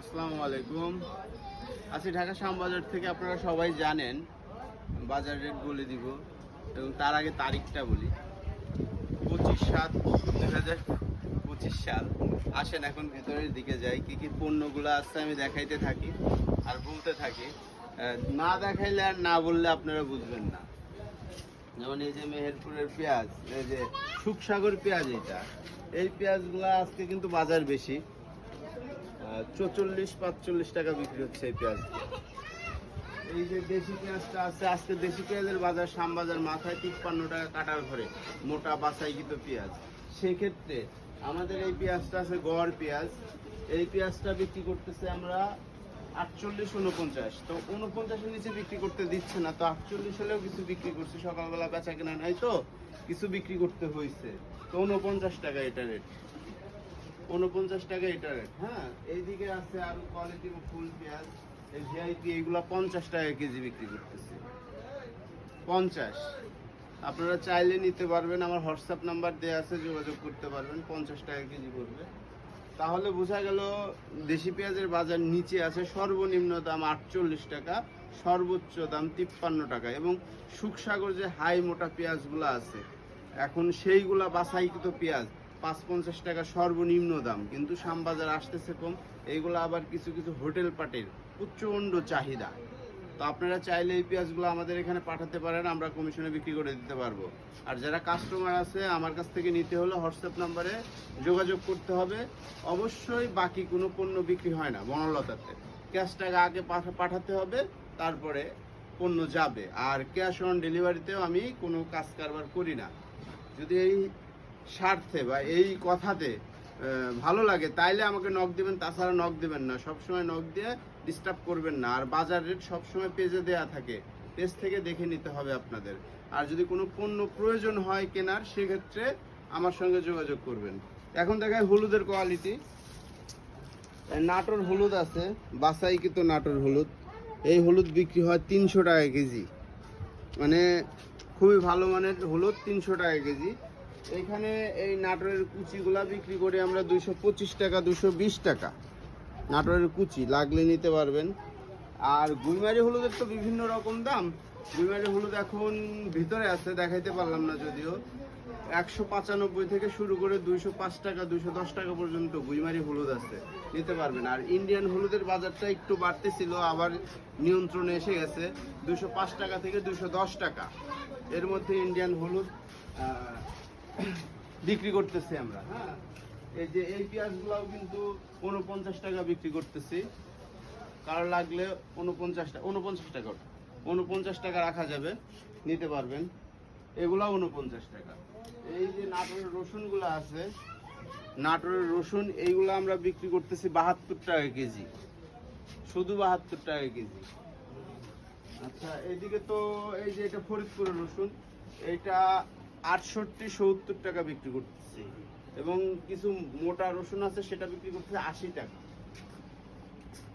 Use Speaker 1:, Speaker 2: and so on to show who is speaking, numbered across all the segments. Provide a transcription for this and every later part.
Speaker 1: আসসালামু আলাইকুম। আজকে ঢাকা শ্যামবাজার থেকে আপনারা সবাই জানেন, বাজার রেট বলে দিব এবং তার আগে তারিখটা বলি। পঁচিশ সাত দু হাজার পঁচিশ সাল। আসেন এখন ভেতরের দিকে যাই, কী কী পণ্যগুলো আসছে আমি দেখাইতে থাকি আর বলতে থাকি। না দেখাইলে আর না বললে আপনারা বুঝবেন না। যেমন এই যে মেহেরপুরের পেঁয়াজ, এই যে সুখসাগর পেঁয়াজ এটা এই পেঁয়াজগুলো আজকে কিন্তু বাজার বেশি। চৌচল্লিশ, পাঁচচল্লিশ টাকা বিক্রি হচ্ছে এই পেঁয়াজ। এই যে দেশি পেঁয়াজটা আছে, আজকে দেশি পেঁয়াজের বাজার, শ্যামবাজার মাথায় তিপ্পান্ন টাকা কাটার ঘরে মোটা বাছাইকৃত পেঁয়াজ। সেক্ষেত্রে আমাদের এই পেঁয়াজটা আছে গড় পেঁয়াজ। এই পেঁয়াজটা বিক্রি করতেছে আমরা আটচল্লিশ উনপঞ্চাশ তো উনপঞ্চাশের নিচে বিক্রি করতে দিচ্ছে না, তো আটচল্লিশ হলেও কিছু বিক্রি করছে, সকালবেলা বেচা কেনা নাই তো, কিছু বিক্রি করতে হয়েছে তো উনপঞ্চাশ টাকা এটা রেট উনপঞ্চাশ টাকা এটা রেট হ্যাঁ এইদিকে আছে আরও কোয়ালিটি ফুল পেঁয়াজ, এই ভিআইপি এইগুলা পঞ্চাশ টাকা কেজি বিক্রি করতেছে। পঞ্চাশ। আপনারা চাইলে নিতে পারবেন, আমার হোয়াটসঅ্যাপ নাম্বার দেওয়া আছে, যোগাযোগ করতে পারবেন, পঞ্চাশ টাকা কেজি পড়বে। তাহলে বোঝা গেল, দেশি পেঁয়াজের বাজার নিচে আছে, সর্বনিম্ন দাম আটচল্লিশ টাকা, সর্বোচ্চ দাম তিপ্পান্ন টাকা এবং সুখসাগর যে হাই মোটা পেঁয়াজগুলো আছে, এখন সেইগুলা বাছাইকৃত পেঁয়াজ পাঁচ পঞ্চাশ টাকা সর্বনিম্ন দাম। কিন্তু শ্যামবাজার আসতেছে কম। এইগুলো আবার কিছু কিছু হোটেল পাটের প্রচণ্ড চাহিদা। তো আপনারা চাইলে এই পেঁয়াজগুলো আমাদের এখানে পাঠাতে পারেন, আমরা কমিশনে বিক্রি করে দিতে পারব। আর যারা কাস্টমার আছে, আমার কাছ থেকে নিতে হলে হোয়াটসঅ্যাপ নাম্বারে যোগাযোগ করতে হবে। অবশ্যই বাকি কোনো পণ্য বিক্রি হয় না বনলতাতে। ক্যাশ টাকা আগে পাঠা- পাঠাতে হবে, তারপরে পণ্য যাবে। আর ক্যাশ অন ডেলিভারিতেও আমি কোনো কাজ কারবার করি না। যদি এই স্বার্থে বা এই কথাতে ভালো লাগে, তাইলে আমাকে নক দিবেন, তাছাড়া নক দিবেন না। সবসময় নক দিয়ে ডিস্টার্ব করবেন না। আর বাজার রেট সবসময় পেজে দেয়া থাকে। পেজ থেকে দেখে নিতে হবে আপনাদের। আর যদি কোনো পণ্য প্রয়োজন হয় কেনার, সেক্ষেত্রে আমার সঙ্গে যোগাযোগ করবেন। এখন দেখায় হলুদের কোয়ালিটি নাটোর হলুদ আছে। বাসাইকৃত নাটোর হলুদ। এই হলুদ বিক্রি হয় তিনশো টাকা কেজি। মানে খুবই ভালো মানের হলুদ, তিনশো টাকা কেজি। এইখানে এই নাটোরের কুচিগুলা বিক্রি করি আমরা দুইশো পঁচিশ টাকা দুশো বিশ টাকা। নাটোরের কুচি, লাগলে নিতে পারবেন। আর গুইমারি হলুদের তো বিভিন্ন রকম দাম। গুইমারি হলুদ এখন ভিতরে আছে, দেখাইতে পারলাম না যদিও। একশো পঁচানব্বই থেকে শুরু করে দুইশো পাঁচ টাকা, দুইশো দশ টাকা পর্যন্ত গুইমারি হলুদ আছে। নিতে পারবেন। আর ইন্ডিয়ান হলুদের বাজারটা একটু বাড়তেছিল, আবার নিয়ন্ত্রণে এসে গেছে। দুশো পাঁচ টাকা থেকে দুশো দশ টাকা। এর মধ্যে ইন্ডিয়ান হলুদ বিক্রি করতেছি আমরা হ্যাঁ? এই যে এই পেঁয়াজগুলাও কিন্তু উনপঞ্চাশ টাকা বিক্রি করতেছি। কারও লাগলে উনপঞ্চাশ টাকা উনপঞ্চাশ টাকা উনপঞ্চাশ টাকা রাখা যাবে, নিতে পারবেন। এগুলা উনপঞ্চাশ টাকা। এই যে নাটোরের রসুনগুলো আছে, নাটোরের রসুন, এইগুলো আমরা বিক্রি করতেছি বাহাত্তর টাকা কেজি। শুধু বাহাত্তর টাকা কেজি। আচ্ছা এইদিকে তো এই যে এটা ফরিদপুরের রসুন এটা আটষট্টি, সত্তর টাকা বিক্রি করতেছি। এবং কিছু মোটা রসুন আছে, সেটা বিক্রি করতেছি আশি টাকা।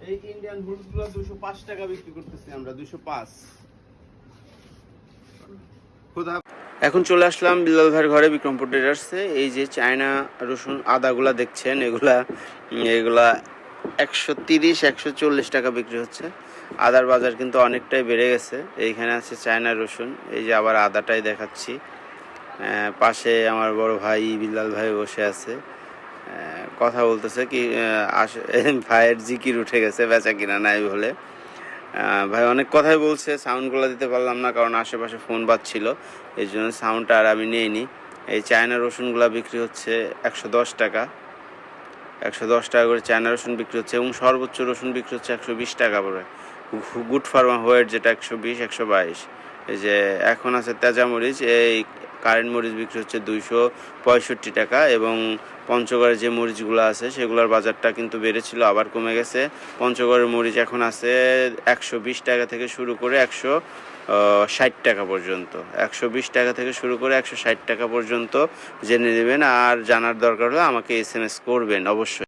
Speaker 1: এই ইন্ডিয়ান হলুদগুলো দুশো পাঁচ টাকা বিক্রি করতেছি আমরা, দুশো পাঁচ। এখন চলে আসলাম বিল্লাল ভাইয়ের ঘরে, বিক্রমপুর ট্রেডার্সে। এই যে চায়না রসুন আদাগুলা দেখছেন, এগুলা এগুলা একশো তিরিশ, একশো চল্লিশ টাকা বিক্রি হচ্ছে। আদার বাজার কিন্তু অনেকটাই বেড়ে গেছে। এইখানে আছে চায়না রসুন, এই যে আবার আদাটাই দেখাচ্ছি। পাশে আমার বড় ভাই বিল্লাল ভাই বসে আছে। কথা বলতেছে কি আস- ভাইয়ের জিকির উঠে গেছে, বেচা কিনা নাই বলে। ভাই অনেক কথাই বলছে সাউন্ডগুলো দিতে পারলাম না কারণ আশেপাশে ফোন বাজছিল, এই জন্য সাউন্ডটা আর আমি নিইনি। এই চায়না রসুনগুলো বিক্রি হচ্ছে একশো দশ টাকা। একশো দশ টাকা করে চায়না রসুন বিক্রি হচ্ছে এবং সর্বোচ্চ রসুন বিক্রি হচ্ছে একশো বিশ টাকা করে। গুড ফার্মা হোয়েট যেটা একশো বিশ, একশো বাইশ। এই যে এখন আছে তেজামরিচ এই কারেন্ট মরিচ বিক্রি হচ্ছে দুইশো পঁয়ষট্টি টাকা এবং পঞ্চগড়ের যে মরিচগুলো আছে, সেগুলোর বাজারটা কিন্তু বেড়েছিল, আবার কমে গেছে। পঞ্চগড়ের মরিচ এখন আছে একশো বিশ টাকা থেকে শুরু করে একশো ষাট টাকা পর্যন্ত। একশো বিশ টাকা থেকে শুরু করে একশো ষাট টাকা পর্যন্ত জেনে নেবেন। আর জানার দরকার হলে আমাকে এস এম এস করবেন, অবশ্যই।